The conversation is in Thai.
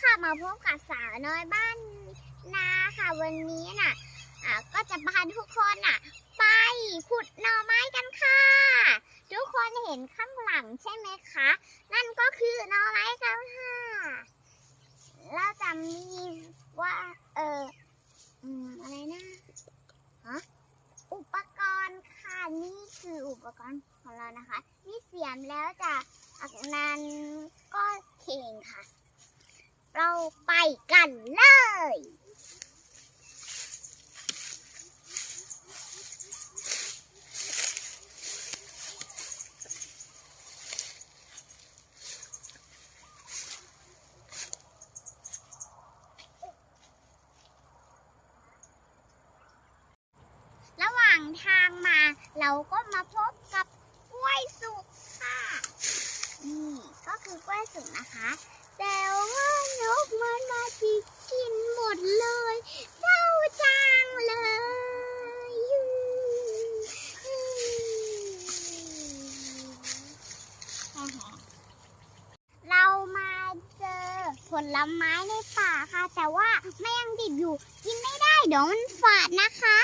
ค่ะมาพบกับสาวน้อยบ้านนาค่ะ วันนี้น่ะก็จะพาทุกคนน่ะ ไปขุดหน่อไม้กันค่ะ ทุกคนเห็นข้างหลังใช่ไหมคะ นั่นก็คือหน่อไม้กันค่ะเราจะมีว่าเอออะไรนะฮะอุปกรณ์ค่ะนี่คืออุปกรณ์ของเรานะคะนี่เสียมแล้วจากนันก็เข่งค่ะ เราไปกันเลย ระหว่างทางมาเราก็มาพบกับกล้วยสุกค่ะ นี่ก็คือกล้วยสุกนะคะ แต่ว่านกมันมาจิกกินหมดเลยเศร้าจังเลยเรามาเจอ ผลไม้ในป่าค่ะ แต่ว่าแม่ยังดิบอยู่กินไม่ได้เดี๋ยวมันฝาดนะคะ